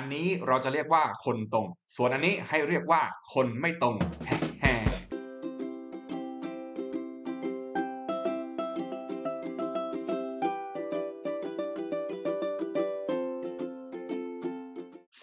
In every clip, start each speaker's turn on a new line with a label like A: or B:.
A: อันนี้เราจะเรียกว่าคนตรง ส่วนอันนี้ให้เรียกว่าคนไม่ตรงแ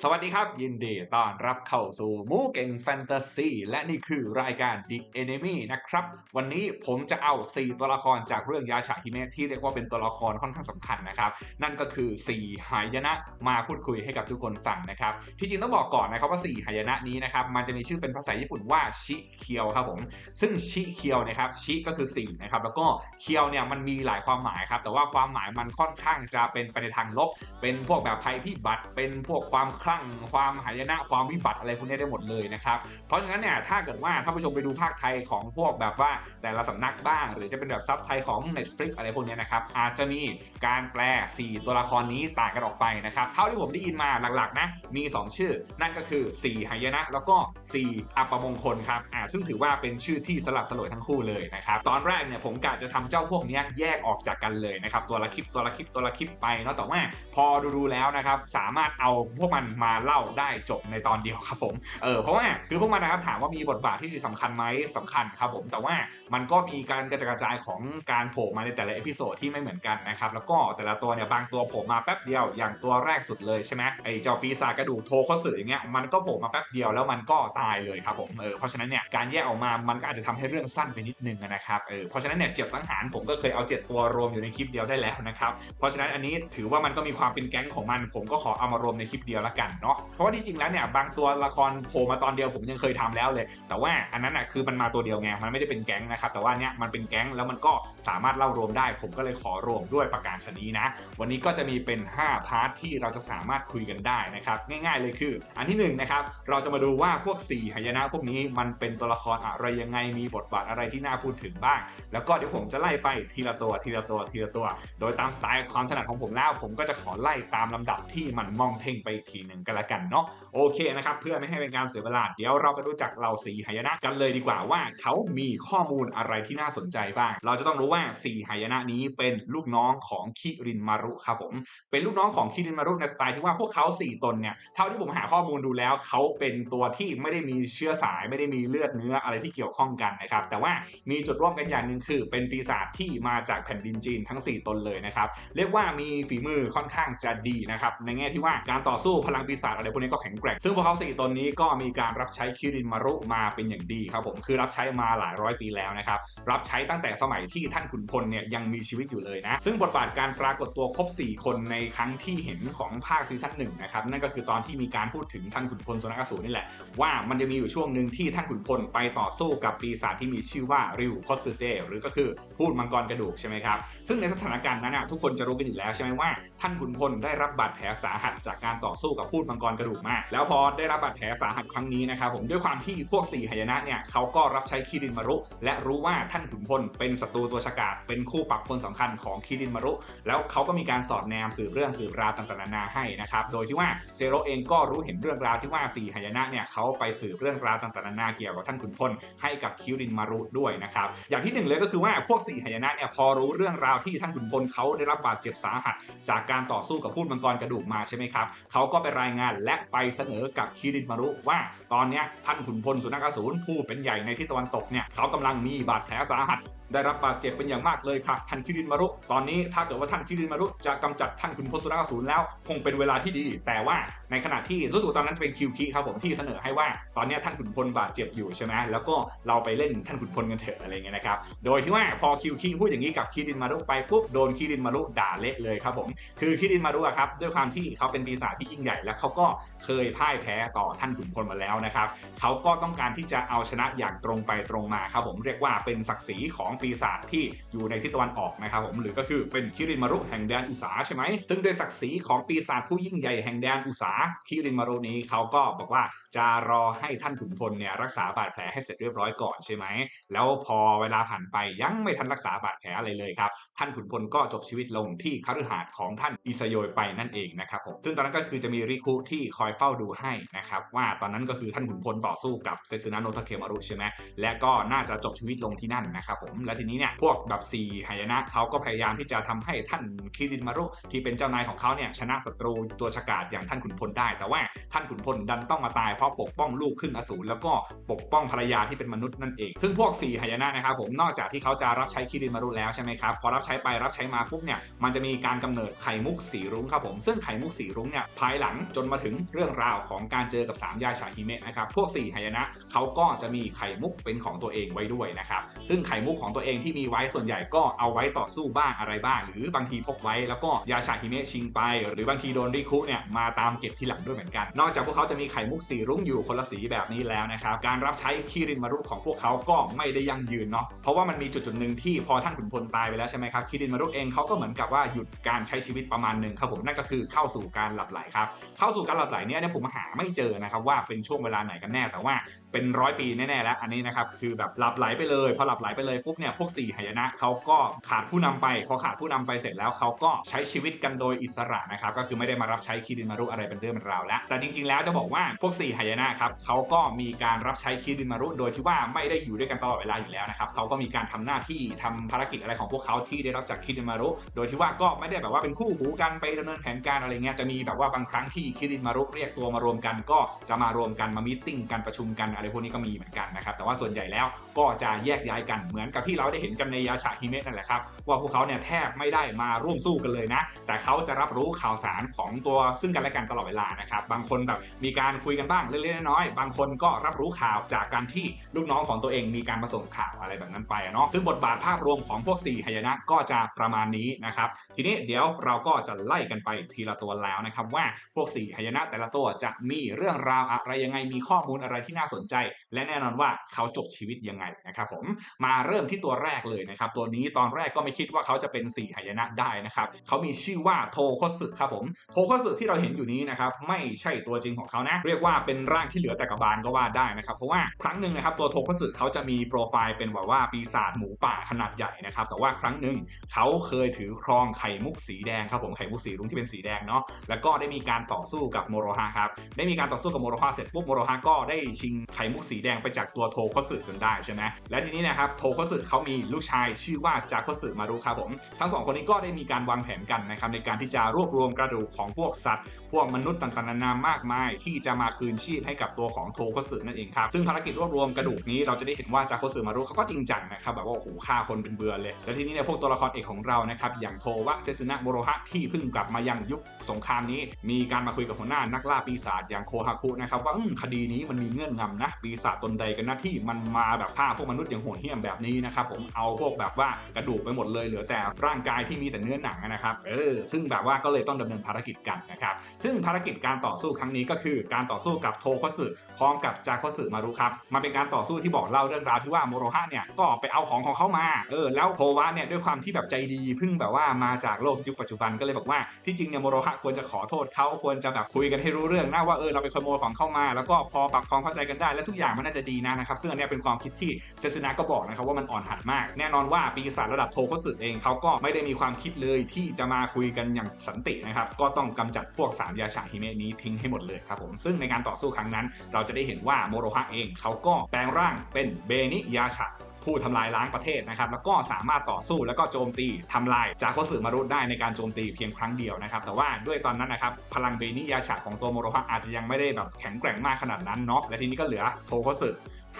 A: สวัสดีครับ ยินดีต้อนรับเข้าสู่มูเก่งแฟนตาซีและนี่คือรายการ The Enemy นะครับ วันนี้ผมจะเอา 4 ตัวละครจากเรื่องยาฉาฮิเมะที่เรียกว่าเป็นตัวละครค่อนข้างสำคัญนะครับ นั่นก็คือ 4 หายนะมาพูดคุยให้กับทุกคนฟังนะครับ ที่จริงต้องบอกก่อนนะครับว่า 4 หายนะนี้นะครับ มันจะมีชื่อเป็นภาษาญี่ปุ่นว่าชิเคียวครับผม ซึ่งชิเคียวนะครับชิก็คือ4นะครับแล้วก็เคียวเนี่ยมันมีหลายความหมายครับแต่ว่าความหมายมันค่อนข้างจะเป็นไปในทางลบ เป็นพวกแบบภัยพิบัติเป็นพวกความคลั่งความหายนะความวิบัติอะไรพวกนี้ได้หมดเลยนะครับ เพราะฉะนั้นเนี่ยถ้าเกิดว่าท่านผู้ชมไปดูภาคไทยของพวกแบบว่าแต่ละสำนักบ้าง หรือจะเป็นแบบซับไทยของ Netflix อะไรพวกนี้นะครับอาจจะมีการแปล 4 ตัวละครนี้ต่างกันออกไปนะครับเท่าที่ผมได้ยินมาหลักๆนะมี 2 ชื่อ นั่นก็คือ 4 หายนะ แล้วก็ 4 อัปมงคลครับอ่าซึ่งถือว่าเป็นชื่อที่สลับสลวยทั้งคู่เลยนะครับตอนแรกเนี่ยผมกะจะทำเจ้าพวกนี้แยกออกจากกันเลยนะครับตัวละคลิปตัวละคลิปตัวละคลิปไปเนาะแต่ว่าพอดูๆแล้วนะครับสามารถเอาพวกมันมาเล่าได้จบในตอนเดียวครับผมเออเพราะว่าคือพวกมันนะครับถามว่ามีบทบาทที่สำคัญไหมสำคัญครับผมแต่ว่ามันก็มีการกระจายของการโผล่มาในแต่ละเอพิโซดที่ไม่เหมือนกันนะครับแล้วก็แต่ละตัวเนี่ยบางตัวโผล่มาแป๊บเดียวอย่างตัวแรกสุดเลยใช่ไหมไอเจ้าปีศาจกระดูกโทคอนสึอย่างเงี้ยมันก็โผล่มาแป๊บเดียวแล้วมันก็ตายเลยครับผมเออเพราะฉะนั้นเนี่ยการแยกออกมามันก็อาจจะทำให้เรื่องสั้นไปนิดนึงนะครับเออเพราะฉะนั้นเนี่ยเจ็ดสังหารผมก็เคยเอาเจ็ดตัวรวมอยู่ในคลิปเดียวได้แล้วนะครับเพราะฉะนั้นอันนี้ถือว่ามันก็มีความเป็นแก๊งของมัน ผมก็ขอเอามารวมในคลิปเดียวละกันเนาะเพราะว่าที่จริงแล้วเนี่ยบางตัวละครโผล่มาตอนเดียวผมยังเคยทำแล้วเลย แต่ว่าอันนั้นอะคือมันมาตัวเดียวไงมันไม่ได้เป็นแก๊งนะครับแต่ว่าเนี้ยมันเป็นแก๊งแล้วมันก็สามารถเล่ารวมได้ ผมก็เลยขอรวมด้วยประการชนี้นะ วันนี้ก็จะมีเป็น 5 พาร์ทที่เราจะสามารถคุยกันได้นะครับง่ายๆเลยคือ อันที่1นงนะครับเราจะมาดูว่าพวก 4 หายนะพวกนี้มันเป็นตัวละครอะไรยังไงมีบทบาทอะไรที่น่าพูดถึงบ้าง แล้วก็เดี๋ยวผมจะไล่ไปทีละตัวทีละตัวทีละตัว โดยตามสไตล์ความถนัดของผมแล้ว ผมก็จะขอไล่ตามลำดับที่มันมองเพ่งไปอีกทีหนึ่งกันละกันเนาะโอเคนะครับเพื่อไม่ให้เป็นการเสียเวลาเดี๋ยวเราไปรู้จักเหล่าสีหายนะกันเลยดีกว่าว่าเขามีข้อมูลอะไรที่น่าสนใจบ้าง เราจะต้องรู้ว่าสี่หายนะนี้เป็นลูกน้องของคิรินมารุครับผมเป็นลูกน้องของคิรินมารุในสไตล์ที่ว่าพวกเขาสี่ตนเนี่ยเท่าที่ผมหาข้อมูลดูแล้วเขาเป็นตัวที่ไม่ได้มีเชื้อสายไม่ได้มีเลือดเนื้ออะไรที่เกี่ยวข้องกันนะครับแต่ว่ามีจุดร่วมกันอย่างหนึ่งคือ เป็นปีศาจที่มาจากแผ่นดินจีนทั้ง 4 ตนเลยนะครับเรียกว่ามีฝีมือค่อนข้างจะดีนะครับในแง่ที่ว่าการต่อสู้พลังปีศาจอะไรพวกนี้ก็แข็งแกร่ง ซึ่งพวกเขาสี่ตนนี้ก็มีการรับใช้คิรินมารุมาเป็นอย่างดีครับผมคือรับใช้มาหลายร้อยปีแล้วนะครับรับใช้ตั้งแต่สมัยที่ท่านขุนพลเนี่ยยังมีชีวิตอยู่เลยนะ ซึ่งบทบาทการปรากฏตัวครบ 4 คนในครั้งที่เห็นของภาคซีซั่นหนึ่งนะครับนั่นก็คือตอนที่มีการพูดถึงท่านขุนพลสุนัขสูรนี่แหละ ว่ามันจะมีอยู่ช่วงหนึ่งที่ท่านขุนพลไปต่อสู้กับปีศาจที่มีชื่อว่าริวคอสเซหรือก็คือพูดมังกรกระดูกใช่ไหมครับซึ่งในสถานการณ์นั้นทุกคนจะรู้กันอยู่แล้วใช่ไหมว่าท่านขุนพลได้รับบาดแผลสาหัสจากการต่อสู้กับพูดมังกรกระดูกมาก แล้วพอได้รับบาดแผลสาหัสครั้งนี้นะครับผมด้วยความที่พวกสี่หายนะเนี่ยเขาก็รับใช้คิรินมารุ และรู้ว่าท่านขุนพลเป็นศัตรูตัวฉกาจเป็นคู่ปรับคนสำคัญของคิรินมารุ แล้วเขาก็มีการสอดแนมสืบเรื่องสืบราวต่างๆนานาให้นะครับโดยที่ว่าเซโรเองก็รู้เห็นเรื่องราวที่ว่าสี่หายนะเนี่ยเขาไปสืบเรื่องราวต่างๆนานาเกี่ยวกับท่านขุนพลให้กับคิรินมารุด้วยนะครับอย่างที่หนึ่งเลยก็คือว่าพวกสี่หายนะเนี่ยพอรู้เรื่องราวที่ท่านขุนพลเขาได้รับบาดเจ็บสาหัส จากการต่อสู้กับพูดมังกรกระดูกมาใช่ไหมครับเขาก็ไปรายงานและไปเสนอกับคิรินมารุว่าตอนนี้ท่านขุนพลสุนัขอสูรผู้เป็นใหญ่ในที่ตะวันตกเนี่ยเขากำลังมีบาดแผลสาหัสได้รับบาดเจ็บเป็นอย่างมากเลยค่ะท่านคิรินมารุ ตอนนี้ถ้าเกิดว่าท่านคิรินมารุจะกำจัดท่านขุนพลสุนัขอสูรแล้ว คงเป็นเวลาที่ดี แต่ว่าในขณะที่รู้สึกตอนนั้นเป็นคิวคีครับผมที่เสนอให้ว่าตอนนี้ท่านขุนพลบาดเจ็บอยู่ใช่ไหมแล้วก็เราไปเล่นท่านขุนพลกันเถอะอะไรเงี้ยนะครับโดยที่ว่าพอคิวคีพูดอย่างนี้กับคิรินมารุไปปุ๊บโดนคิรินมารุด่าเละเลยครับผมคือคิรินมารุครับด้วยความที่เขาเป็นปีศาจที่ยิ่งใหญ่และเขาก็เคยพ่ายแพ้ต่อท่านขุนพลมาแล้วนะครับเขาก็ต้องการที่จะเอาชนะอย่างตรงไปตรงมาครับผมเรียกว่าเป็นศักดิ์ศรีของปีศาจที่อยู่ในทิศตะวันออกนะครับผมหรือก็คือเป็นคิรินมารุแห่งแดนอุษาใช่ไหมซึ่งด้วยศักดิ์ศรีของปีศาจผู้ยิ่งใหญ่แห่งแดนอุษาคิรินมารุนี้เขาก็บอกว่าจะรอให้ท่านขุนพลเนี่ยรักษาบาดแผลให้เสร็จเรียบร้อยก่อนใช่ไหมแล้วพอเวลาผ่านไปยังไม่ทันรักษาบาดแผลอะไรเลยครับท่านขุนพลก็จบชีวิตลงที่คฤหาสน์ของท่านอิสโยยไปนั่นเองนะครับผมซึ่งตอนนั้นก็คือจะมีรีคุที่คอยเฝ้าดูให้นะครับว่าตอนนั้นก็คือท่านขุนพลต่อสู้กับเซซึนะโนทาเคมารุใช่ไหมและก็น่าจะจบชีวิตลงที่นั่นนะครับผมและทีนี้เนี่ยพวกแบบสี่หายนะเขาก็พยายามที่จะทำให้ท่านคิรินมารุที่เป็นเจ้านายของเขาเนี่ยชนะศัตรูตัวฉกาจอย่างท่านขุนพลได้ แต่ว่าท่านขุนพลดันต้องมาตายเพราะปกป้องลูกครึ่งอสูรแล้วก็ปกป้องภรรยาที่เป็นมนุษย์นั่นเอง ซึ่งพวกสี่หายนะนะครับผมนอกจากที่เขาจะรับใช้คิรินมารุแล้วใช่ไหมครับพอรับใช้ไปรับใช้มาปุ๊บเนี่ยมันจะมีการกำเนิดไข่มุกสีรุ้งครับผมซึ่งไข่มุกสีรุ้งเนี่ยภายหลังจนมาถึงเรื่องราวของการเจอกับสามยาชาฮิเมะนะครับพวกสี่หายนะเขาก็จะมีไข่มุกเป็นของตัวเองไว้ด้วยนะครับซึ่งไข่มุกของตัวเองที่มีไว้ส่วนใหญ่ก็เอาไว้ต่อสู้บ้างอะไรบ้าง หรือบางทีพกไว้แล้วก็ยาชาฮิเมะชิงไป หรือบางทีโดนริคุเนี่ยมาตามเก็บทีหลังด้วยเหมือนกัน นอกจากพวกเขาจะมีไข่มุกสีรุ้งอยู่คนละสีแบบนี้แล้วนะครับการรับใช้คิรินมารุของพวกเขาก็ไม่ได้ยั่งยืนเนาะเพราะว่ามันมีจุดจุดหนึ่งที่พอท่านขุนพลตายไปแล้วใช่ไหมครับคิรินมารุเองเขาก็เหมือนกับว่าหยุดการใช้ชีวิตประมาณหนึ่งครับผมนั่นก็คือเข้าสู่การหลับไหลครับเข้าสู่การหลับไหลเนี่ยเนี่ยผมหาไม่เจอนะครับว่าเป็นช่วงเวลาไหนกันแน่ แต่ว่าเป็นร้อยปีแน่ๆแล้วอันนี้นะครับคือแบบหลับไหลไปเลยพอหลับไหลไปเลยปุ๊บเนี่ยพวกสี่หายนะเขาก็ขาดผู้นำไปพอขาดผู้นำไปเสร็จแล้วเขาก็ใช้ชีวิตกันโดยอิสระนะครับก็คือไม่ได้มารับใช้คิรินมารุอะไรเป็นเรื่องเป็นราวแล้ว แต่จริงๆแล้วจะบอกว่าพวกสี่หายนะครับเขาก็มีการรับใช้คิรินมารุโดยที่ว่าไม่ได้อยู่ด้วยกันตลอดเวลาอยู่แล้วนะครับเขาก็มีการทำหน้าที่ทำภารกิจอะไรของพวกเขาที่ได้รับจากคิรินมารุโดยที่ว่าก็ไม่ได้แบบว่าเป็นคู่หูกันไปดำเนินแผนการอะไรเงี้ยจะมีแบบว่าบางครั้งที่คิรินมารุเรียกตัวมารวมกันก็จะมารวมกันมามีตติ้งกันประชุมกันอะไรพวกนี้ก็มีเหมือนกันนะครับแต่ว่าส่วนใหญ่แล้ว ก็จะแยกย้ายกันเหมือนกับที่เราได้เห็นกันในยาชาฮิเมะนั่นแหละครับว่าพวกเขาเนี่ยแทบไม่ได้มาร่วมสู้กันเลยนะ แต่เขาจะรับรู้ข่าวสารของตัวซึ่งกันและกันตลอดเวลานะครับบางคนแบบมีการคุยกันบ้างเล็กๆน้อยๆบางคนก็รับรู้ข่าวจากการที่ลูกน้องของตัวเองมีการมาส่งข่าวอะไรแบบนั้นไปเนาะซึ่งบทบาทภาพรวมของพวกสี่หายนะก็จะประมาณนี้นะครับทีนี้เดี๋ยวเราก็จะไล่กันไปทีละตัวแล้วนะครับว่าพวกสี่หายนะแต่ละตัวจะมีเรื่องราวอะไรยังไงมีข้อมูลอะไรที่น่าสนใจ และแน่นอนว่าเขาจบชีวิตยังไงนะครับผมมาเริ่มที่ตัวแรกเลยนะครับตัวนี้ตอนแรกก็ไม่คิดว่าเขาจะเป็นสี่หายนะได้นะครับเขามีชื่อว่าโทโคสึครับผมโทโคสึที่เราเห็นอยู่นี้นะครับไม่ใช่ตัวจริงของเขานะ เรียกว่าเป็นร่างที่เหลือแต่กระบาลก็ว่าได้นะครับเพราะว่าครั้งหนึ่งนะครับตัวโทโคสึเขาจะมีโปรไฟล์เป็นแบบว่าปีศาจหมูป่าขนาดใหญ่นะครับแต่ว่าครั้งหนึ่งเขาเคยถือครองไข่มุกสีแดงครับผมไข่มุกสีรุ้งที่เป็นสีแดงเนาะแล้วก็ได้มีการต่อสู้กับโมโรฮะครับได้มีการต่อสู้กับโมโรฮะเสร็จปุ๊บโมโรฮะก็ได้ชิงไข่มุกสีแดงไปจากตัวโทโคสึจนได้ใช่ไหมและทีนี้นะครับโทโคสึเขามีลูกชายชื่อว่าจาโคสึมารุครับผมทั้งสองคนนี้ก็ได้มีการวางแผนกันนะครับในการที่จะรวบรวมกระดูกของพวกสัตว์ พวกมนุษย์ต่างๆนานามากมาย ที่จะมาคืนชีพให้กับตัวของโทโคสึนั่นเองครับซึ่งภารกิจรวบรวมกระดูกนี้เราจะได้เห็นว่าจาโคสึมารุเขาก็จริงจังนะครับแบบว่าโอ้โหฆ่าคนเป็นเบือเลยแล้วทีนี้เนี่ยพวกตัวละครเอกของเรานะครับอย่างโทวะเซซึนะโมโรฮะที่เพิ่งกลับมายังยุคสงครามนี้ มีการมาคุยกับหัวหน้านักล่าปีศาจอย่างโคฮาคุนะครับว่าคดีนี้มันมีเงื่อนงำนะปีศาจตนใดกันนะที่มันมาแบบฆ่าพวกมนุษย์อย่างโหดเหี้ยมแบบนี้นะครับผมเอาพวกแบบว่ากระดูกไปหมดเลยเหลือแต่ร่างกายที่มีแต่เนื้อหนังนะครับเออซึ่งแบบว่าก็เลยต้องดำเนินภารกิจกันนะครับซึ่งภารกิจการต่อสู้ครั้งนี้ก็คือการต่อสู้กับโทโคสึพร้อมกับจาโคสึมารุครับมันเป็นการต่อสู้ที่บอกเล่าเรื่องราวที่ว่าโมโรฮะเนี่ยก็ไปเอาของของเขามาเออแล้วโทวะเนี่ยด้วยความที่แบบใจดีเพิ่งแบบว่ามาจากโลกยุคปัจจุบันก็เลยบอกว่าที่จริงเนี่ยโมโรฮะควรจะขอโทษเขาควรจะแบบคุยกันให้รู้เรื่องนะว่าเออเราไปขโมยของเข้ามา แล้วก็พอปรับความเข้าใจกันได้แล้วทุกอย่างมันน่าจะดีนะนะครับซึ่งอันนี้เป็นความคิดที่เซซึนะก็บอกนะครับว่ามันอ่อนหัดมาก แน่นอนว่าปีศาจระดับโทโคสึเองเขาก็ไม่ได้มีความคิดเลยที่จะมาคุยกันอย่างสันตินะครับก็ต้องกำจัดพวกสามยาชาฮิเมะนี้ทิ้งให้หมดเลยครับผมซึ่งในการต่อสู้ครั้งนั้น เราจะได้เห็นว่าโมโรฮะเองเขาก็แปลงร่างเป็นเบนิยาชะผู้ทำลายล้างประเทศนะครับ แล้วก็สามารถต่อสู้แล้วก็โจมตีทำลายจากโคสึมารุได้ในการโจมตีเพียงครั้งเดียวนะครับ แต่ว่าด้วยตอนนั้นนะครับ พลังเบนิยาชะของตัวโมโรฮะอาจจะยังไม่ได้แบบแข็งแกร่งมากขนาดนั้นเนาะและทีนี้ก็เหลือโทโคสึ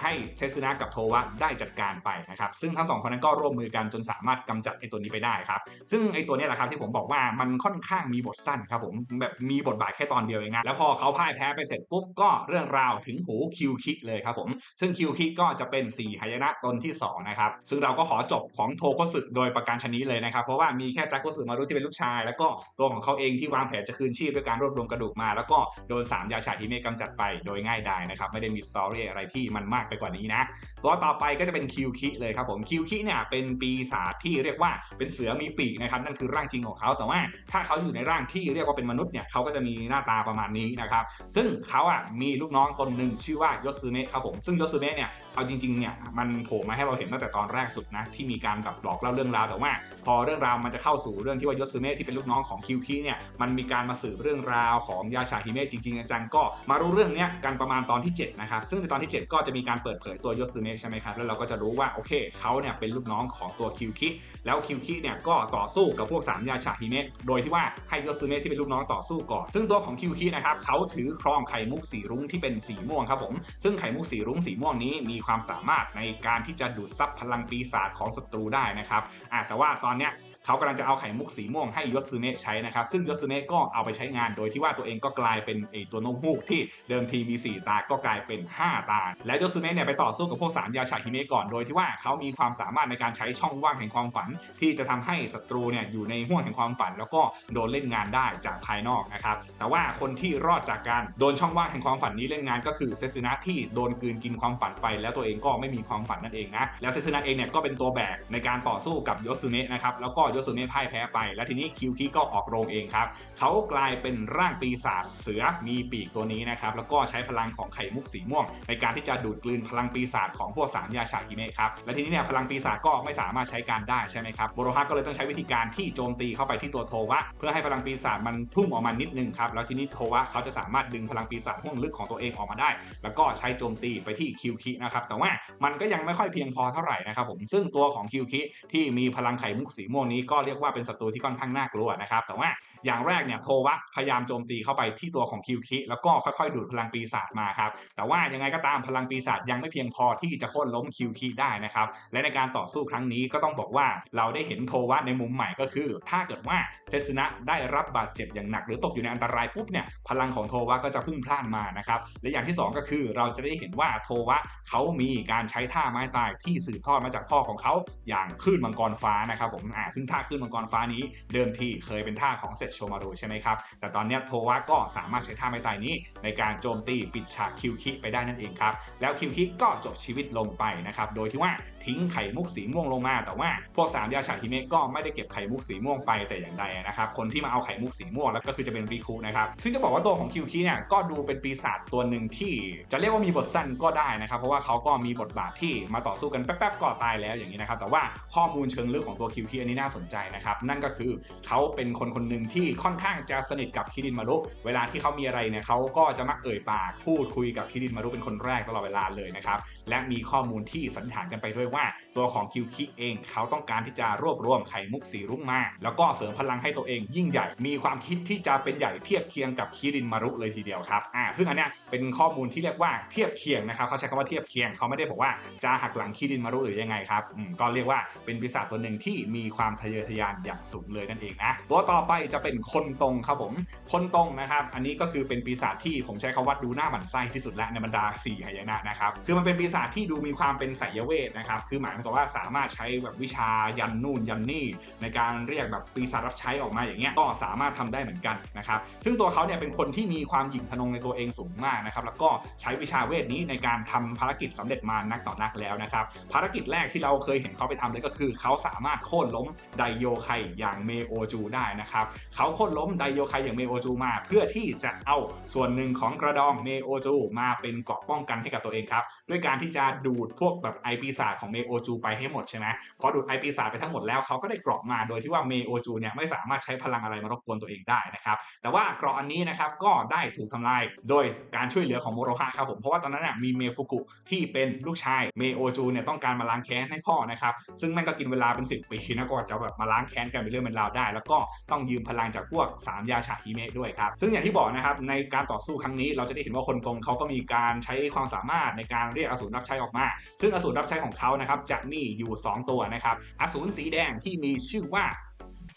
A: ให้เทสนะกับโทวะได้จัดการไปนะครับซึ่งทั้งสองคนนั้นก็ร่วมมือกันจนสามารถกำจัดไอตัวนี้ไปได้ครับซึ่งไอตัวนี้แหละครับที่ผมบอกว่ามันค่อนข้างมีบทสั้นครับผมแบบมีบทบาทแค่ตอนเดียวเองนะแล้วพอเขาพ่ายแพ้ไปเสร็จปุ๊บก็เรื่องราวถึงหูคิวคิเลยครับผมซึ่งคิวคิก็จะเป็น4หายนะตนที่2นะครับซึ่งเราก็ขอจบของโทโคสึโดยประการชนิดเลยนะครับเพราะว่ามีแค่จักโคสึมารุที่เป็นลูกชาย แล้วก็ตัวของเขาเองที่วางแผนจะคืนชีพด้วยการรวบรวมกระดูกมา แล้วก็โดนสามยาชาฮิเมะกำจัดไปโดยง่ายดายนะครับไม่ได้มีสตอรี่อะไรที่มันมากไปกว่านี้นะ ตัวต่อไปก็จะเป็นคิวคิเลยครับผมคิวคิเนี่ยเป็นปีศาจที่เรียกว่าเป็นเสือมีปีกนะครับนั่นคือร่างจริงของเขาแต่ว่าถ้าเขาอยู่ในร่างที่เรียกว่าเป็นมนุษย์เนี่ยเขาก็จะมีหน้าตาประมาณนี้นะครับซึ่งเขาอะมีลูกน้องตนหนึ่งชื่อว่ายศซึเนะครับผมซึ่งยศซึเนะเนี่ยเอาจริงๆเนี่ยมันโผล่มาให้เราเห็นตั้งแต่ตอนแรกสุดนะที่มีการแบบบอกเล่าเรื่องราวแต่ว่า พอเรื่องราวมันจะเข้าสู่เรื่องที่ว่ายศซึเนะที่เป็นลูกน้องของคิวคิเนี่ยมันมีการมาสืบเรื่องราวของยาชาฮิเมะจริงๆจังๆก็มารู้เรื่องเนี้ยกันประมาณตอนที่7นะครับซึ่งในตอนที่ 7 ก็จะมีการเปิดเผยตัวยศซึเนะใช่ไหมครับแล้วเราก็จะรู้ว่าโอเคเขาเนี่ยเป็นลูกน้องของตัวคิวคิแล้วคิวคิเนี่ยก็ต่อสู้กับพวก3ยาชาฮิเมะโดยที่ว่าให้ยศซึเนะที่เป็นลูกน้องต่อสู้ก่อน ซึ่งตัวของคิวคินะครับเขาถือครองไข่มุกสีรุ้งที่เป็นสีม่วงครับผมซึ่งไข่มุกสีรุ้งสีม่วงนี้มีความสามารถในการที่จะดูดซับพลังปีศาจของศัตรูได้นะครับอะแต่ว่าตอนเนี้ย เขากำลังจะเอาไข่มุกสีม่วงให้ยศซึเนะใช้นะครับ ซึ่งยศซึเนะก็เอาไปใช้งานโดยที่ว่าตัวเองก็กลายเป็นไอตัวนกฮูกที่เดิมทีมี 4 ตา ก็กลายเป็น 5 ตา และยศซึเนะเนี่ยไปต่อสู้กับพวกสามยาชาฮิเมะก่อน โดยที่ว่าเขามีความสามารถในการใช้ช่องว่างแห่งความฝัน ที่จะทำให้ศัตรูเนี่ยอยู่ในห้วงแห่งความฝัน แล้วก็โดนเล่นงานได้จากภายนอกนะครับ แต่ว่าคนที่รอดจากการโดนช่องว่างแห่งความฝันนี้เล่นงานก็คือเซซึนะที่โดนกืนกินความฝันไป แล้วตัวเองก็ไม่มีความฝันนั่นเองนะ แล้วเซซึนะเองเนี่ยก็เป็นตัวแบกในการต่อสู้กับยศซึเนะนะครับ แล้วก็ยศซึเนะพ่ายแพ้ไป แล้วทีนี้คิวคิก็ออกโรงเองครับเขากลายเป็นร่างปีศาจเสือมีปีกตัวนี้นะครับแล้วก็ใช้พลังของไข่มุกสีม่วง ในการที่จะดูดกลืนพลังปีศาจของพวกสามยาชาฮิเมะครับและทีนี้เนี่ยพลังปีศาจก็ไม่สามารถใช้การได้ใช่ไหมครับโบโรฮะก็เลยต้องใช้วิธีการที่โจมตีเข้าไปที่ตัวโทวะเพื่อให้พลังปีศาจมันพุ่งออกมานิดนึงครับแล้วทีนี้โทวะเขาจะสามารถดึงพลังปีศาจห้วงลึกของตัวเองออกมาได้ แล้วก็ใช้โจมตีไปที่คิวคินะครับแต่ว่ามันก็ยังไม่ค่อยเพียงพอเท่าไหร่นะครับผมซึ่งตัวของคิวคิที่มีพลังไข่มุกสีม่วงนี้ก็เรียกว่าเป็นศัตรูที่ค่อนข้างน่ากลัวนะครับ แต่ว่า อย่างแรกเนี่ยโทวะพยายามโจมตีเข้าไปที่ตัวของคิวคิแล้วก็ค่อยๆ ดูดพลังปีศาจมาครับแต่ว่ายังไงก็ตามพลังปีศาจยังไม่เพียงพอที่จะโค่นล้มคิวคิได้นะครับและในการต่อสู้ครั้งนี้ก็ต้องบอกว่าเราได้เห็นโทวะในมุมใหม่ก็คือ ถ้าเกิดว่าเซซึนะได้รับบาดเจ็บอย่างหนัก หรือตกอยู่ในอันตรายปุ๊บเนี่ยพลังของโทวะก็จะพุ่งพล่านมานะครับและอย่างที่สองก็คือเราจะได้เห็นว่าโทวะเขามีการใช้ท่าไม้ตายที่สืบทอดมาจากพ่อของเขาอย่างคลื่นมังกรฟ้านะครับผมอ่าซึ่งท่าคลื่นมังกรฟ้านี้เดิมทีเคยเป็นท่าของเซโชมารุใช่ไหมครับ แต่ตอนนี้โทวะก็สามารถใช้ท่าไม้ตายนี้ ในการโจมตีปิดฉากคิวคิไปได้นั่นเองครับ แล้วคิวคิก็จบชีวิตลงไปนะครับ โดยที่ว่าทิ้งไข่มุกสีม่วงลงมา แต่ว่าพวกสามยาชาฮิเมะก็ไม่ได้เก็บไข่มุกสีม่วงไปแต่อย่างใดนะครับ คนที่มาเอาไข่มุกสีม่วงแล้วก็คือจะเป็นริคุนะครับ ซึ่งจะบอกว่าตัวของคิวคิเนี่ยก็ดูเป็นปีศาจตัวหนึ่งที่ จะเรียกว่ามีบทสั้นก็ได้นะครับ เพราะว่าเขาก็มีบทบาทที่มาต่อสู้กันแป๊บๆก็ตายแล้วอย่างนี้นะครับ แต่ว่าข้อมูลเชิงลึกของตัวคิวคิอันนี้น่าสนใจนะครับ นั่นก็คือเขาเป็นคนคนหนึ่งที่ค่อนข้างจะสนิทกับคิรินมารุเวลาที่เขามีอะไรเนี่ยเขาก็จะมักเอ่ยปากพูดคุยกับคิรินมารุเป็นคนแรกตลอดเวลาเลยนะครับและมีข้อมูลที่สันนิษฐานกันไปด้วยว่า ตัวของคิวคิเองเขาต้องการที่จะรวบรวมไข่มุกสีรุ้งมา แล้วก็เสริมพลังให้ตัวเองยิ่งใหญ่มีความคิดที่จะเป็นใหญ่เทียบเคียงกับคิรินมารุเลยทีเดียวครับอ่าซึ่งอันเนี้ยเป็นข้อมูลที่เรียกว่าเทียบเคียงนะครับเขาใช้คำว่าเทียบเคียงเขาไม่ได้บอกว่าจะหักหลังคิรินมารุหรือยังไงครับอืมก็เรียกว่าเป็นปีศาจตัวหนึ่งที่มีความทะเยอทะยานอย่างสูงเลยนั่นเองนะตัวต่อไปจะเป็นคนตรงครับผมคนตรงนะครับ อันนี้ก็คือเป็นปีศาจที่ผมใช้คำว่าดูหน้าหมันไส้ที่สุดแล้วในบรรดา4หายนะนะครับคือมันเป็นปีศาจที่ดูมีความเป็นไสยเวทนะครับคือหมายความว่าสามารถใช้แบบวิชายันนู่นยันนี่ ในการเรียกแบบปีศาจรับใช้ออกมาอย่างเงี้ยก็สามารถทำได้เหมือนกันนะครับซึ่งตัวเขาเนี่ยเป็นคนที่มีความหยิ่งทะนงในตัวเองสูงมากนะครับแล้วก็ใช้วิชาเวทนี้ในการทำภารกิจสำเร็จมานักต่อนักแล้วนะครับภารกิจแรกที่เราเคยเห็นเขาไปทำเลยก็คือ เขาสามารถโค่นล้มไดโยไคอย่างเมโอจูได้นะครับเขาโค่นล้มไดโยไคอย่างเมโอจูมา เพื่อที่จะเอาส่วนหนึ่งของกระดองเมโอจูมาเป็นเกราะป้องกันให้กับตัวเองครับ ด้วยการที่จะดูดพวกแบบไอปีศาจของเมโอจูไปให้หมดใช่ไหมพอดูดไอปีศาจไปทั้งหมดแล้วเขาก็ได้เกราะมาโดยที่ว่าเมโอจูเนี่ยไม่สามารถใช้พลังอะไรมารบกวนตัวเองได้นะครับแต่ว่าเกราะอันนี้นะครับก็ได้ถูกทำลายโดยการช่วยเหลือของโมโรฮะครับผมเพราะว่าตอนนั้นน่ะมีเมฟุกุที่เป็นลูกชายเมโอจูเนี่ยต้องการมาล้างแค้นให้พ่อนะครับซึ่งมันก็กินเวลาเป็น 10 ปีนะกว่าจะแบบมาล้างแค้นกันเป็นเรื่องเป็นราวได้ แล้วก็ต้องยืมพลังจากพวกสามยาฉาฮิเมะด้วยครับ ซึ่งอย่างที่บอกนะครับในการต่อสู้ครั้งนี้เราจะได้เห็นว่าคนกรงเขาก็มีการใช้ความสามารถในการเรียกอสูรรับใช้ออกมา ซึ่งอสูรรับใช้ของเขานะครับจะมีอยู่ 2 ตัวนะครับอสูรสีแดงที่มีชื่อว่า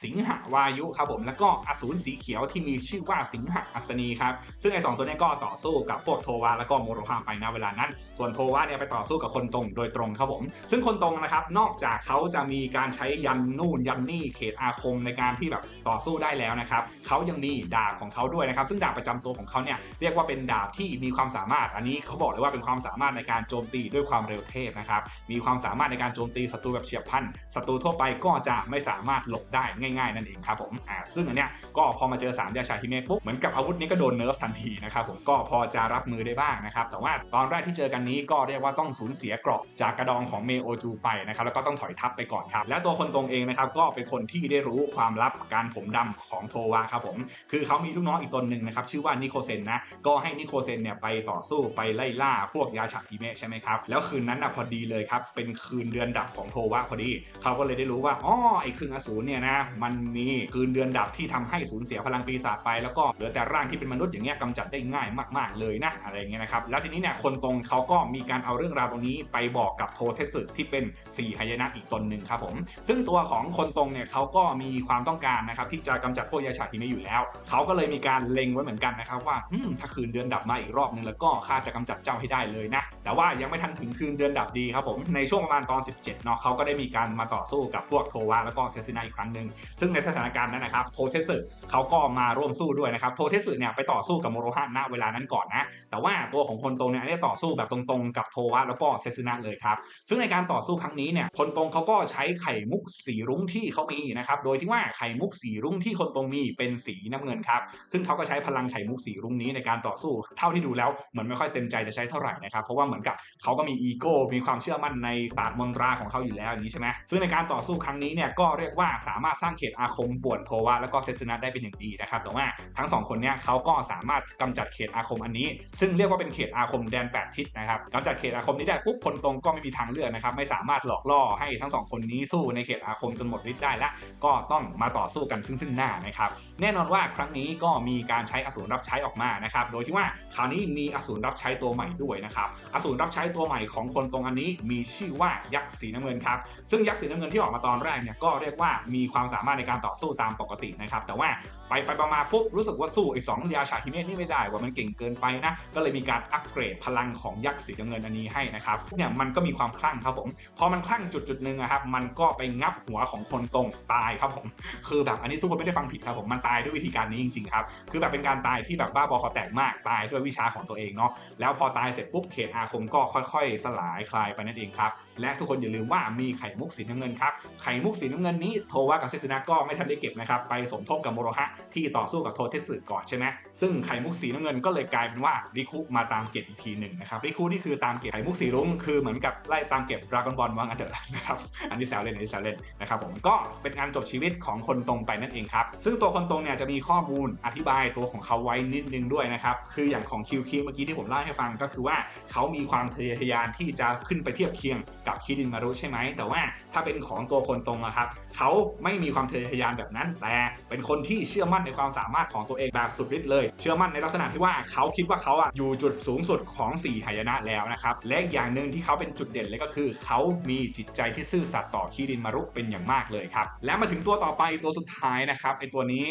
A: สิงหวายุครับผมแล้วก็อสูรสีเขียวที่มีชื่อว่าสิงหอัศนีครับซึ่งไอ้สองตัวนี้ก็ต่อสู้กับพวกโทวาแล้วก็โมโรฮาไปนะเวลานั้น ส่วนโทวาเนี่ยไปต่อสู้กับคนตรงโดยตรงครับผม ซึ่งคนตรงนะครับนอกจากเขาจะมีการใช้ยันนู่นยันนี่เขตอาคมในการที่แบบต่อสู้ได้แล้วนะครับเขายังมีดาบของเขาด้วยนะครับ ซึ่งดาบประจำตัวของเขาเนี่ยเรียกว่าเป็นดาบที่มีความสามารถ อันนี้เขาบอกเลยว่าเป็นความสามารถในการโจมตีด้วยความเร็วเทพนะครับมีความสามารถในการโจมตีศัตรูแบบเฉียบพลันศัตรูทั่วไปก็จะไม่สามารถหลบได้ง่ง่ายๆนั่นเองครับผมอ่าซึ่งอันเนี้ยก็พอมาเจอ3ยาชาฮิเมะปุ๊บเหมือนกับอาวุธนี้ก็โดนเนิร์ฟทันทีนะครับผมก็พอจะรับมือได้บ้างนะครับแต่ว่าตอนแรกที่เจอกันนี้ก็เรียกว่าต้องสูญเสียเกราะจากกระดองของเมโอจูไปนะครับแล้วก็ต้องถอยทับไปก่อนครับและตัวคนตรงเองนะครับก็เป็นคนที่ได้รู้ความลับการผมดำของโทวาครับผมคือเขามีลูกน้องอีกตนหนึ่งนะครับชื่อว่านิโคเซนนะก็ให้นิโคเซนเนี่ยไปต่อสู้ไปไล่ล่าพวกยาชาฮิเมะใช่ไหมครับแล้วคืนนั้นนะพอดีเลยครับเป็นคืนเดือนดับของโทวาพอดี เขาก็เลยได้รู้ว่าอ๋อไอ้ครึ่งอสูรเนี่ยนะมันมีคืนเดือนดับที่ทำให้สูญเสียพลังปีศาจไปแล้วก็เหลือแต่ร่างที่เป็นมนุษย์อย่างเงี้ยกำจัดได้ง่ายมากๆเลยนะอะไรเงี้ยนะครับแล้วทีนี้เนี่ยคนตรงเขาก็มีการเอาเรื่องราวตรงนี้ไปบอกกับโทเทสึที่เป็น4หายนะอีกตนหนึ่งครับผม ซึ่งตัวของคนตรงเนี่ยเขาก็มีความต้องการนะครับที่จะกำจัดพวกยาชาทีนี้อยู่แล้วเขาก็เลยมีการเล็งไว้เหมือนกันนะครับว่าถ้าคืนเดือนดับมาอีกรอบนึงแล้วก็ข้าจะกำจัดเจ้าให้ได้เลยนะแต่ว่ายังไม่ทันถึงคืนเดือนดับดีครับผมในช่วงประมาณตอน 17เนาะเขาก็ได้มีการมาต่อสู้กับพวกโทวะแล้วก็เซซินาอีกครั้งหนึ่งซึ่งในสถานการณ์นั้นนะครับโทเทสึเขาก็มาร่วมสู้ด้วยนะครับโทเทสึเนี่ยไปต่อสู้กับโมโรฮะณเวลานั้นก่อนนะแต่ว่าตัวของคนตรงเนี่ยได้ต่อสู้แบบตรงๆ กับโทวะแล้วก็เซซินะเลยครับซึ่งในการต่อสู้ครั้งนี้เนี่ยคนตรงเขาก็ใช้ไข่มุกสีรุ้งที่เขามีนะครับโดยที่ว่าไข่มุกสีรุ้งที่คนตรงมีเป็นสีน้ำเงินครับซึ่งเขาก็ใช้พลังไข่มุกสีรุ้งนี้ในการต่อสู้ เท่าที่ดูแล้วเหมือนไม่ค่อยเต็มใจจะใช้เท่าไหร่นะครับเพราะว่าเหมือนกับเขาก็มีอีโก้มีความเชื่อมั่นในศาสตร์มนตราของเขาอยู่แล้วอย่างนี้ใช่ไหมซึ่งในการต่อสู้ครั้งนี้เนี่ยก็เรียกว่าสามารถสร้างเขตอาคมป่วนโทวะแล้วก็เซซึนะได้เป็นอย่างดีนะครับแต่ว่าทั้งสองคนเนี่ยเขาก็สามารถกำจัดเขตอาคมอันนี้ ซึ่งเรียกว่าเป็นเขตอาคมแดนแปดทิศนะครับกำจัดเขตอาคมนี้ได้ปุ๊บคนตรงก็ไม่มีทางเลือกนะครับไม่สามารถหลอกล่อให้ทั้งสองคนนี้สู้ในเขตอาคมจนหมดฤทธิ์ได้และก็ต้องมาต่อสู้กันซึ่งซึ่งหน้านะครับแน่นอนว่าครั้งนี้ก็มีการใช้อสูรรับใช้ออกมานะครับโดยที่ว่าคราวนี้มีอสูรรับใช้ตัวใหม่ด้วยนะครับอสูรรับใช้ตัวใหม่ของคนตรงอันนี้มีชื่อว่ายักษ์สีน้ำเงินครับซึ่งยักษ์สีน้ำเงินที่ออกมาตอนแรกเนี่ยก็เรียกว่ามีความสามารถในการต่อสู้ตามปกตินะครับ แต่ว่า ไปไปประมาณปุ๊บรู้สึกว่าสู้ไอ้สองยาชาฮิเมะนี่ไม่ได้ว่ามันเก่งเกินไปนะก็เลยมีการอัปเกรดพลังของยักษ์สีน้ำเงินอันนี้ให้นะครับเนี่ยมันก็มีความคลั่งครับผมพอมันคลั่งจุดจุดหนึ่งอะครับมันก็ไปงับหัวของคนตรงตายครับผมคือแบบอันนี้ทุกคนไม่ได้ฟังผิดครับผมมันตายด้วยวิธีการนี้จริงๆครับคือแบบเป็นการตายที่แบบบ้าบอคอแตกมากตายด้วยวิชาของตัวเองเนาะแล้วพอตายเสร็จปุ๊บเขตอาคมก็ค่อยๆ สลายคลายไปนั่นเองครับและทุกคนอย่าลืมว่ามีไข่มุกสีน้ำเงินครับไข่มุกสีน้ำเงินนี้โทวะกับเซซึนะก็ไม่ทันได้เก็บนะครับไปสมทบกับโมโรฮะที่ต่อสู้กับโทเทสึก่อนใช่ไหมซึ่งไข่มุกสีน้ำเงินก็เลยกลายเป็นว่าริคุมาตามเก็บอีกทีหนึ่งนะครับริคุนี่คือตามเก็บไข่มุกสีรุ้งคือเหมือนกับไล่ตามเก็บดราก้อนบอลวางั้นเถอะนะครับอันนี้แซวเล่นอันนี้แซวเล่นนะครับผมก็เป็นการจบชีวิตของคนตรงไปนั่นเองครับซึ่งตัวคนตรงเนี่ยจะมีข้อมูลอธิบายตัวของเขาไว้นิดนึงด้วยนะครับคืออย่างของคิวคิเมื่อกี้ที่ผมเล่าให้ฟังก็คือว่าเขามีความทะเยอทะยานที่จะขึ้นไปเทียบเคียงกับคิรินมารุใช่ไหมแต่ว่าถ้าเป็นของตัวคนตรงอะครับเขาไม่มีความทะเยอทะยานแบบนั้นแต่เป็นคนที่เชื่อมั่นในความสามารถของตัวเองแบบสุดฤทธิ์เลย เชื่อมั่นในลักษณะที่ว่าเขาคิดว่าเขาอะอยู่จุดสูงสุดของสี่หายนะแล้วนะครับ และอย่างหนึ่งที่เขาเป็นจุดเด่นเลยก็คือ เขามีจิตใจที่ซื่อสัตย์ต่อคิรินมารุเป็นอย่างมากเลยครับ และมาถึงตัวต่อไปตัวสุดท้ายนะครับไอตัวนี้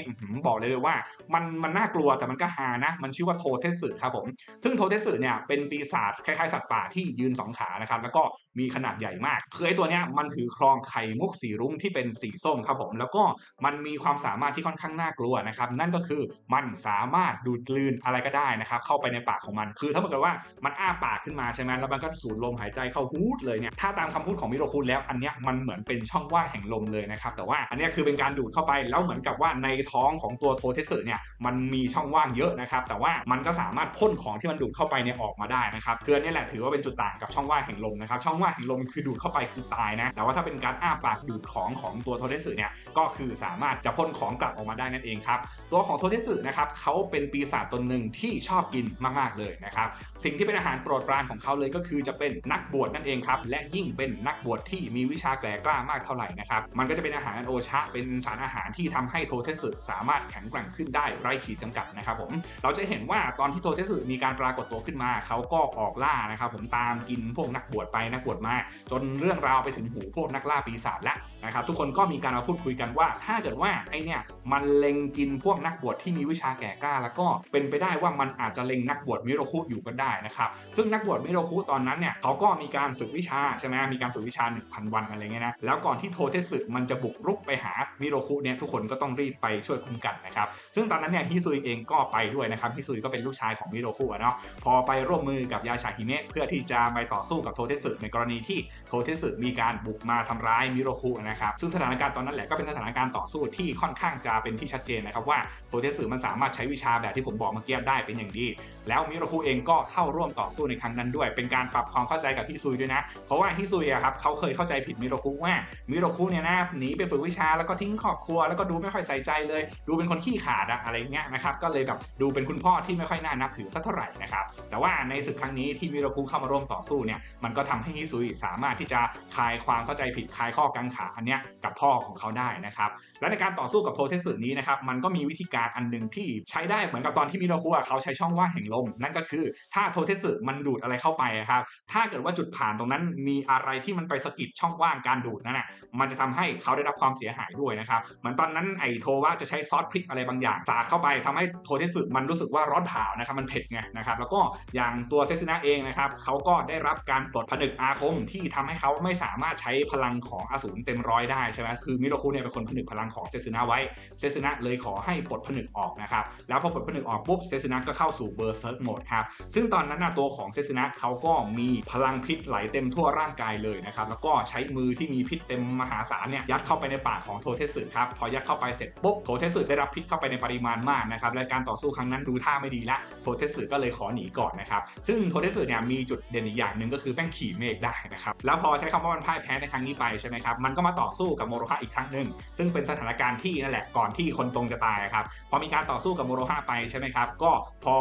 A: บอกเลยเลยว่า มันมันน่ากลัวแต่มันก็ฮานะ มันชื่อว่าโทเทสึครับผม ซึ่งโทเทสึเนี่ยเป็นปีศาจคล้ายๆสัตว์ป่าที่ยืนสองขานะครับแล้วก็มีขนาดใหญ่มากคือไอตัวเนี้ยมันถือครองไข่มุกสีรุ้งที่เป็นสีส้มครับผม แล้วก็มันมีความสามารถที่ค่อนข้างน่ากลัวนะครับนั่นก็คือมันสามารถดูดกลืนอะไรก็ได้นะครับเข้าไปในปากของมัน คือถ้าเกิดว่ามันอ้าปากขึ้นมาใช่ไหมแล้วมันก็สูดลมหายใจเข้าฮูดเลยเนี่ยถ้าตามคำพูดของมิโรคุแล้วอันเนี้ยมันเหมือนเป็นช่องว่างแห่งลมเลยนะครับแต่ว่าอันเนี้ยคือเป็นการดูดเข้าไปแล้วเหมือนกับว่าในท้องของตัวโทเทสึเนี่ยมันมีช่องว่างเยอะนะครับแต่ว่ามันก็สามารถพ่นของที่มันดูดเข้าไปเนี่ยออกมาได้นะครับคืออันนี้แหละถือว่าเป็นจุดต่างกับช่องว่างแห่งลมนะครับช่องว่างแห่งลมคือดูดเข้าไปคือตายนะแต่ว่าถ้าเป็นการอ้าปากดูดของของตัวโทเทสึเนี่ยก็คือสามารถจะพ่นของกลับออกมาได้นั่นเองครับ ตัวของโทเทสึนะครับเขาเป็นปีศาจตนหนึ่งที่ชอบกินมากๆเลยนะครับสิ่งที่เป็นอาหารโปรดปรานของเขาเลยก็คือจะเป็นนักบวชนั่นเองครับและยิ่งเป็นนักบวชที่มีวิชาแกร่กล้ามากเท่าไหร่นะครับมันก็จะเป็นอาหารอันโอชะเป็นสารอาหารที่ทำให้โทเทสึสามารถแข็งแกร่งขึ้นได้ไร้ขีดจำกัดนะครับผมเราจะเห็นว่าตอนที่โทเทสึมีการปรากฏตัวขึ้นมาเขาก็ออกล่านะครับผมตามกินพวกนักบวชไปนักบวชมา จนเรื่องราวไปถึงหูพวกนักล่าปีศาจแล้วนะครับทุกคนก็มีการมาพูดคุยกันว่า ถ้าเกิดว่าไอเนี่ยมันเล็งกินพวกนักบวชที่มีวิชาแก่กล้า แล้วก็เป็นไปได้ว่ามันอาจจะเล็งนักบวชมิโรคุอยู่ก็ได้นะครับซึ่งนักบวชมิโรคุตอนนั้นเนี่ยเขาก็มีการฝึกวิชาใช่ไหมมีการฝึกวิชา 1,000 วันอะไรเงี้ยนะแล้วก่อนที่โทเทสึมันจะบุกรุกไปหามิโรคุเนี่ยทุกคนก็ต้องรีบไปช่วยคุ้มกันนะครับซึ่งตอนนั้นเนี่ยฮิซุยเองก็ไปด้วยนะครับฮิซุยก็เป็นลูกชายของมิโรคุเนาะพอไปร่วมมือกับยาชาฮิเมะเพื่อที่จะไปต่อสู้กับโทเทสึในกรณีที่โทเทสึมีการบุกมาทำร้ายมิโรคุนะครับซึ่งสถานการณ์ตอนนั้นแหละก็เป็นสถานการณ์ต่อสู้ที่ค่อนข้างจะเป็นที่ชัดเจนนะครับว่าโทเทสึมันสามารถใช้วิชาแบบที่ผมบอกเมื่อกี้ได้เป็นอย่างดี แล้วมิโรคุเองก็เข้าร่วมต่อสู้ในครั้งนั้นด้วย เป็นการปรับความเข้าใจกับฮิซุยด้วยนะ เพราะว่าฮิซุยอะครับเขาเคยเข้าใจผิดมิโรคุว่ามิโรคุเนี่ยนะหนีไปฝึกวิชาแล้วก็ทิ้งครอบครัว แล้วก็ดูไม่ค่อยใส่ใจเลย ดูเป็นคนขี้ขาดอะอะไรเงี้ยนะครับก็เลยแบบดูเป็นคุณพ่อที่ไม่ค่อยน่านับถือสักเท่าไหร่นะครับแต่ว่าในศึกครั้งนี้ที่มิโรคุเข้ามาร่วมต่อสู้เนี่ยมันก็ทำให้ฮิซุยสามารถที่จะคลายความเข้าใจผิดคลายข้อกังขาอันเนี้ยกับพ่อของเขาได้นะครับและในการต่อสู้กับโทเทสึนี้นะครับมันก็มีวิธีการอันหนึ่งที่ใช้ได้เหมือนกับตอนที่มิโรคุอะเขาใช้ช่องว่างแห่งลม นั่นก็คือถ้าโทเทสึมันดูดอะไรเข้าไปอะครับ ถ้าเกิดว่าจุดผ่านตรงนั้นมีอะไรที่มันไปสะกิดช่องว่างการดูดนั่นน่ะมันจะทำให้เขาได้รับความเสียหายด้วยนะครับเหมือนตอนนั้นไอโทว่าจะใช้ซอสพริกอะไรบางอย่างสาดเข้าไปทำให้โทเทสึมันรู้สึกว่าร้อนเผานะครับมันเผ็ดไงนะครับแล้วก็อย่างตัวเซซินะเองนะครับเขาก็ได้รับการปลดผนึกอาคมที่ทำให้เขาไม่สามารถใช้พลังของอสูรเต็มร้อยได้ใช่ไหมคือมิโรคุเนี่ยเป็นคนผนึกพลังของเซซินะไว้เซซินะเลเลยขอให้ปลดผนึกออกนะครับ แล้วพอปลดผนึกออกปุ๊บเซซินะก็เข้าสู่เบอร์เซิร์กโหมดครับ ซึ่งตอนนั้นนะตัวของเซซินะเขาก็มีพลังพิษไหลเต็มทั่วร่างกายเลยนะครับ แล้วก็ใช้มือที่มีพิษเต็มมหาศาลเนี่ยยัดเข้าไปในปากของโทเทสึครับ พอยัดเข้าไปเสร็จปุ๊บโทเทสึได้รับพิษเข้าไปในปริมาณมากนะครับ และการต่อสู้ครั้งนั้นดูท่าไม่ดีละโทเทสึก็เลยขอหนีก่อนนะครับ ซึ่งโทเทสึเนี่ยมีจุดเด่นอีกอย่างหนึ่งก็คือแป้งขี่เมฆได้นะครับ แล้วพอใช้คำว่ามันพ่ายแพ้ในครั้งนี้ไปใช่ไหมครับ มันก็มาต่อสู้กับโมโรฮะอีกครั้งหนึ่งซึ่งเป็นสถานการณ์ที่นั่นแหละก่อนที่คนตรงจะตายครับพอมีการต่อสู้กับโมโรฮะไปใช่ไหมครับก็พอ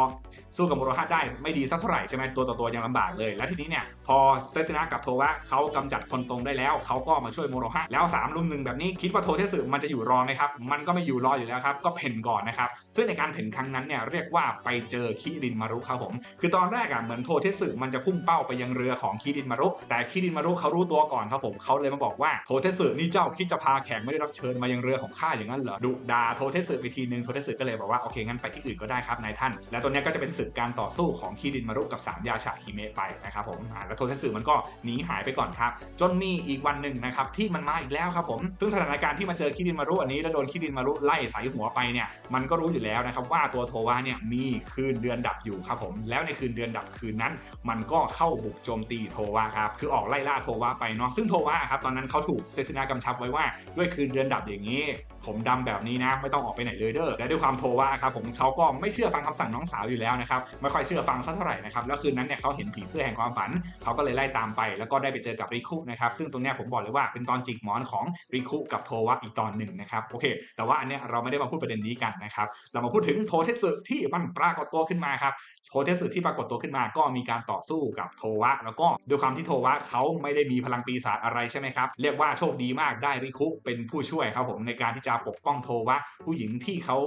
A: สู้กับโมโรฮะได้ไม่ดีสักเท่าไหร่ใช่ไหมตัวต่อตัวยังลำบากเลย แล้วทีนี้เนี่ยพอเซซินะกับโทวะเขากำจัดคนตรงได้แล้วเขาก็มาช่วยโมโรฮะแล้ว3ลุมหนึ่งแบบนี้คิดว่าโทเทสึมันจะอยู่รอไหมครับมันก็ไม่อยู่รออยู่แล้วครับก็เพ่นก่อนนะครับซึ่งในการเพ่นครั้งนั้นเนี่ยเรียกว่าไปเจอคิรินมารุครับผมคือตอนแรกอะเหมือนโทเทสึมันจะพุ่งเป้าไปยังเรือของคิรินมารุแต่คิรินมารุเขารู้ตัวก่อนครับผมเขาเลยมาบอกว่าโทเทสึนี่เจ้าคิดจะพาแขกไม่ได้รับเชิญมายังเรือของข้าอย่างนั้นเหรอดุดาโทเทสึไปทีนึงโทเทสึก็เลยบอกว่าโอเคงั้นไปที่อื่นก็ได้ครับนายท่าน และตัวเนี้ยก็จะเป็นศึกการต่อสู้ของคิรินมารุกับสามยาชาฮิเมะไปนะครับผมแล้วโทเทสึมันก็หนีหายไปก่อนครับ จนมีอีกวันหนึ่งนะครับที่มันมาอีกแล้วครับผมซึ่งสถานการณ์ที่มาเจอคิรินมารุอันนี้แล้วโดนคิรินมารุไล่ใส่หัวไปเนี่ยมันก็รู้อยู่แล้วนะครับว่าตัวโทวะเนี่ยมีคืนเดือนดับอยู่ครับผมแล้วในคืนเดือนดับคืนนั้น มันก็เข้าบุกโจมตีโทวะครับคือออกไล่ล่าโทวะไปเนาะซึ่งโทวะครับตอนนั้นเขาถูกเซซินากำชับไว้ว่าด้วยคืนเดือนดับอย่างนี้ ผมดำแบบนี้นะ ไม่ต้องออกไปไหนเลยเด้อและด้วยความโทว่าครับผมเขาก็ไม่เชื่อฟังคำสั่งน้องสาวอยู่แล้วนะครับไม่ค่อยเชื่อฟังสักเท่าไหร่นะครับแล้วคืนนั้นเนี่ยเขาเห็นผีเสื้อแห่งความฝันเขาก็เลยไล่ตามไป แล้วก็ได้ไปเจอกับริคุนะครับซึ่งตรงเนี้ยผมบอกเลยว่าเป็นตอนจิกหมอนของริคุกับโทวะอีกตอนหนึ่งนะครับโอเค แต่ว่าอันเนี้ยเราไม่ได้มาพูดประเด็นนี้กันนะครับเรามาพูดถึงโทเทสึที่มันปรากฏตัวขึ้นมาครับโทเทสึที่ปรากฏตัวขึ้นมา ก็มีการต่อสู้กับโทวะ แล้วก็ด้วยความที่โทวะเขาไม่ได้มีพลังปีศาจอะไรใช่ไหมครับเรียกว่าโชคดีมากได้ริคุเป็นผู้ช่วยครับผมในการที่จะปกป้องโทวะผู้หญิงที่เขา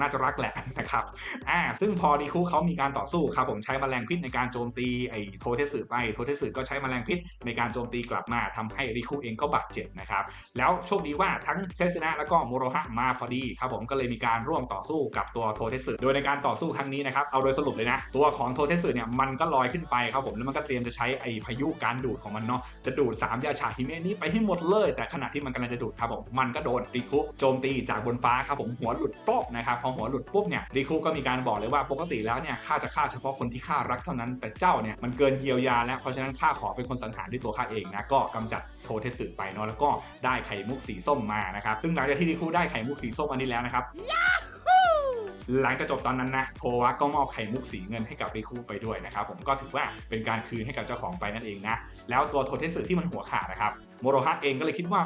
A: น่าจะรักแหละนะครับอ่าซึ่งพอริคุเขามีการต่อสู้ครับผมใช้แมลงพิษในการโจมตีไอ้โทเทสึไปโทเทสึก็ใช้แมลงพิษในการโจมตีกลับมาทำให้ริคุเองก็บาดเจ็บนะครับ แล้วโชคดีว่าทั้งเซซึนะแล้วก็โมโรฮะมาพอดีครับผมก็เลยมีการร่วมต่อสู้กับตัวโทเทสึโดยในการต่อสู้ครั้งนี้นะครับเอาโดยสรุปเลยนะ ตัวของโทเทสึเนี่ยมันก็ลอยขึ้นไปครับผมแล้วมันก็เตรียมจะใช้ไอ้พายุการดูดของมันเนาะจะดูดสามยาชาฮิเมะนี้ไปให้หมดเลย แต่ขณะที่มันกำลังจะดูดครับผมมันก็โดนริคุโจมตีจากบนฟ้าครับผมหัวหลุดโป๊กนะครับพอหัวหลุดปุ๊บเนี่ยริคุก็มีการบอกเลยว่าปกติแล้วเนี่ยข้าจะฆ่าเฉพาะคนที่ข้ารักเท่านั้นแต่เจ้าเนี่ยมันเกินเยียวยาแล้วเพราะฉะนั้นข้าขอเป็นคนสังหารด้วยตัวข้าเองนะก็กำจัดโทเทสึไปเนาะแล้วก็ได้ไข่มุกสีส้มมานะครับซึ่งหลังจากที่ริคุได้ไข่มุกสีส้มอันนี้แล้วนะครับ หลังจากจบตอนนั้นนะโทวะก็มอบไข่มุกสีเงินให้กับริคุไปด้วยนะครับผมก็ถือว่าเป็นการคืนให้กับเจ้าของไปนั่นเองนะแล้วตัวโทเทสึที่มันหัวขาดนะครับโมโรฮะเองก็เลยคิดว่า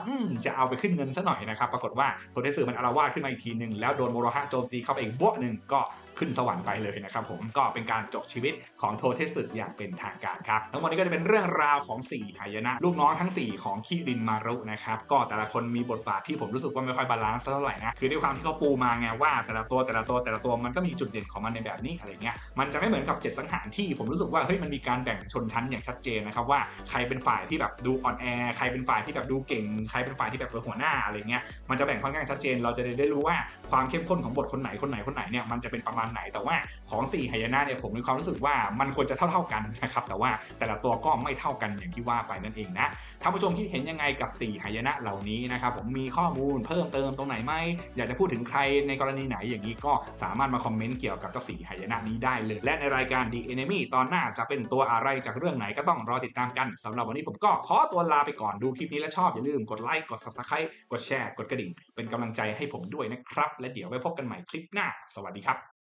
A: จะเอาไปขึ้นเงินซะหน่อยนะครับปรากฏว่าโทเทสึมันอารวาสขึ้นมาอีกทีหนึ่งแล้วโดนโมโรฮะโจมตีเข้าไปอีกบวกหนึ่งก็ ขึ้นสวรรค์ไปเลยนะครับผมก็เป็นการจบชีวิตของโทเทสึอย่างเป็นทางการครับทั้งหมดนี้ก็จะเป็นเรื่องราวของ4หายนะ ลูกน้องทั้ง 4 ของคิรินมารุนะครับก็แต่ละคนมีบทบาทที่ผมรู้สึกว่าไม่ค่อยบาลานซ์เท่าไหร่นะคือด้วยความที่เขาปูมาไงว่าแต่ละตัวแต่ละตัวแต่ละตัวมันก็มีจุดเด่นของมันในแบบนี้อะไรเงี้ยมันจะไม่เหมือนกับเจ็ดสังหารที่ผมรู้สึกว่าเฮ้ยมันมีการแบ่งชนชั้นอย่างชัดเจนนะครับว่าใครเป็นฝ่ายที่แบบดูอ่อนแอใครเป็นฝ่ายที่แบบดูเก่งใครเป็นฝ่ายที่แบบเป็นหัวหน้าอะไรเงี้ยมันจะแบ่งค่อนข้างชัดเจน เราจะได้รู้ว่าความเข้มข้นของบทคนไหนคนไหนคนไหนเนี่ยมันจะเป็นประมาณไหน แต่ว่าของ4หายนะเนี่ยผมมีความรู้สึกว่ามันควรจะเท่าๆกันนะครับแต่ว่าแต่ละตัวก็ไม่เท่ากันอย่างที่ว่าไปนั่นเองนะท่านผู้ชมคิดเห็นยังไงกับ 4 หายนะเหล่านี้นะครับผมมีข้อมูลเพิ่มเติมตรงไหนไหมอยากจะพูดถึงใครในกรณีไหนอย่างนี้ก็สามารถมาคอมเมนต์เกี่ยวกับเจ้า4หายนะนี้ได้เลย และในรายการ The Enemy ตอนหน้าจะเป็นตัวอะไรจากเรื่องไหนก็ต้องรอติดตามกันสำหรับวันนี้ผมก็ขอตัวลาไปก่อนดูคลิปนี้แล้วชอบอย่าลืมกดไลค์กด Subscribe กดแชร์กดกระดิ่ง เป็นกำลังใจให้ผมด้วยนะครับ และเดี๋ยวไว้พบกันใหม่คลิปหน้า สวัสดีครับ